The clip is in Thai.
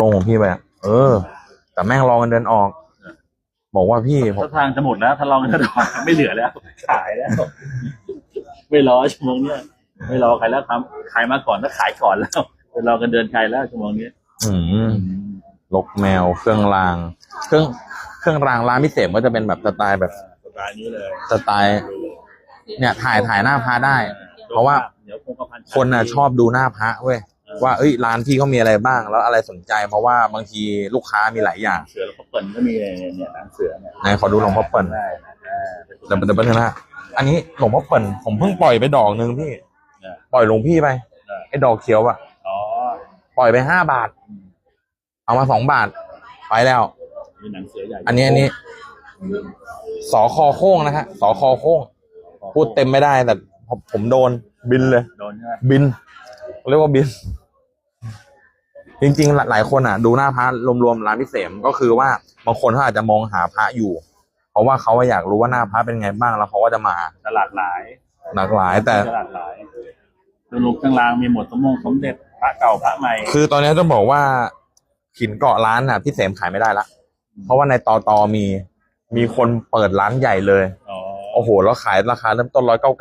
ตรงของพี่ไปอะเออ แต่แม่งรอกันเดินออก บอกว่าพี่ผม ถ้าทางจะหมดแล้วถ้าลองกันจะดอกไม่เหลือแล้ว ขายแล้ว ไม่รอชั่วโมงเนี้ยไม่รอใครแล้วทำขายมาก่อนแล้วขายก่อนแล้วไปรอกันเดินใครแล้วชั่วโมงนี้อืมลกแมวเครื่องราง เครื่องเครื่องรางร้านพิเศษก็จะเป็นแบบสไตล์แบบสไตล์นี้เลยสไตล์ เนี่ย ถ่ายถ่ายหน้าพระได้ เพราะว่า เดี๋ยวคงกระพันคนน่ะชอบดูหน้าพระเว้ย ว่าเอ้ยร้านพี่เขามีอะไรบ้าง แล้วอะไรสนใจ เพราะว่าบางทีลูกค้ามีหลายอย่าง เสือแล้วก็เปิ่นก็มีเนี่ยหนังเสือเนี่ยไหนขอดูหลวงพ่อเปิ่นได้อ่าเดี๋ยวเดี๋ยวแป๊บนึงนะฮะอันนี้หลวงพ่อเปิ่นผมเพิ่งปล่อยไปดอกนึงพี่ปล่อยหลวงพี่ไปไอ้ดอกเขียวอะอ๋อปล่อยไปห้าบาท เอามาสองบาท ไปแล้ว มีหนังเสือใหญ่อันนี้อันนี้สอคอโค้งนะฮะสอคอโค้ง พูดเต็มไม่ได้แต่ผมผมโดนบินเลย โดนใช่ไหมบิน เรียกว่าบิน จริงๆ หลายคนอะ ดูหน้าพระรวมๆร้านพิเศษก็คือว่าบางคนเขาอาจจะมองหาพระอยู่ เพราะว่าเขาอยากรู้ว่าหน้าพระเป็นไงบ้างแล้วเขาก็จะมาจะหลากหลายหลากหลายแต่จะหลากหลายเครื่องลงเครื่องรางมีหมดสมงสมเด็จพระเก่าพระใหม่ คือตอนนี้ต้องบอกว่าหินเกาะร้านอะพี่เสมขายไม่ได้ละ เพราะว่าในตอตอมีมีคนเปิดร้านใหญ่เลยอ๋อโอ้โห แล้วขายราคาเริ่มต้นร้อยเก้า